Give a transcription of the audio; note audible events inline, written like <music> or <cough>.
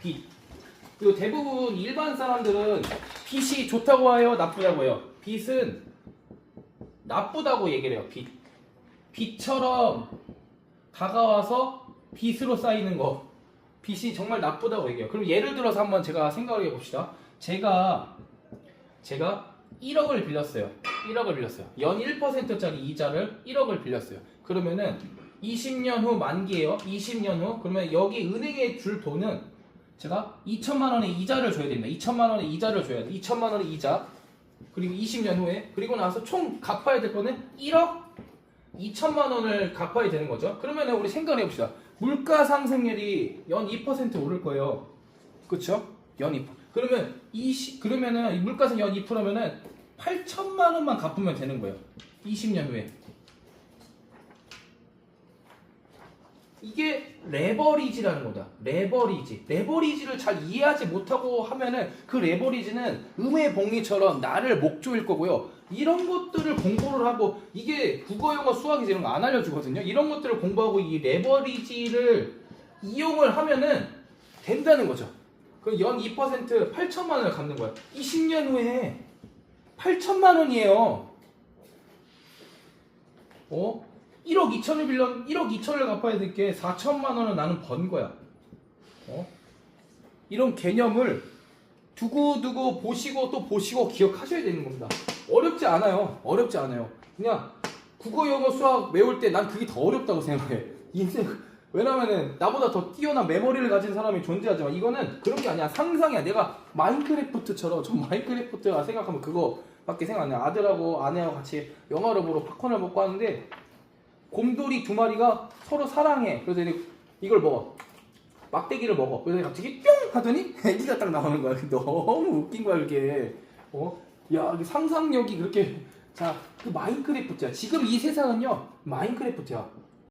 빚. 그리고 대부분 일반 사람들은 빚이 좋다고 해요, 나쁘다고 해요. 빚은 나쁘다고 얘기를 해요. 빚. 빚처럼 다가와서 빚으로 쌓이는 거. 빚이 정말 나쁘다고 얘기해요. 그럼 예를 들어서 한번 제가 생각을 해봅시다. 제가 제가 1억을 빌렸어요. 1억을 빌렸어요. 연 1%짜리 이자를 1억을 빌렸어요. 그러면은 20년 후 만기예요. 20년 후 그러면 여기 은행에 줄 돈은 제가 2천만 원의 이자를 줘야 됩니다. 2천만 원의 이자를 줘야 돼. 2천만 원의 이자. 그리고 20년 후에 그리고 나서 총 갚아야 될 거는 1억 2천만 원을 갚아야 되는 거죠. 그러면은 우리 생각해 봅시다. 물가 상승률이 연 2% 오를 거예요. 그렇죠? 연 2%. 그러면 20 그러면은 이 물가상 연 2%면은 8천만 원만 갚으면 되는 거예요. 20년 후에. 이게 레버리지라는 거다. 레버리지. 레버리지를 잘 이해하지 못하고 하면은 그 레버리지는 음의 봉리처럼 나를 목조일 거고요. 이런 것들을 공부를 하고 이게 국어, 영어, 수학 이런 거 안 알려주거든요. 이런 것들을 공부하고 이 레버리지를 이용을 하면은 된다는 거죠. 그연 2% 8천만 원을 갚는 거야. 20년 후에 8천만 원이에요. 어? 1억 2천을 빌려 1억 2천을 갚아야 될 게 4천만 원을 나는 번 거야. 어? 이런 개념을 두고두고 보시고 또 보시고 기억하셔야 되는 겁니다. 어렵지 않아요. 어렵지 않아요. 그냥 국어, 영어, 수학 외울 때 난 그게 더 어렵다고 생각해. 인생 왜냐면은 나보다 더 뛰어난 메모리를 가진 사람이 존재하지만 이거는 그런 게 아니야. 상상이야. 내가 마인크래프트처럼 저 마인크래프트가 생각하면 그거밖에 생각 안 나. 아들하고 아내하고 같이 영화를 보러 팝콘을 먹고 하는데 곰돌이 두 마리가 서로 사랑해. 그래서 이걸 먹어. 막대기를 먹어. 그래서 갑자기 뿅 하더니 <laughs> 애기가 딱 나오는 거야. 너무 웃긴 거야 그게. 어? 야, 이게 상상력이 그렇게 자, 그 마인크래프트야. 지금 이 세상은요 마인크래프트야.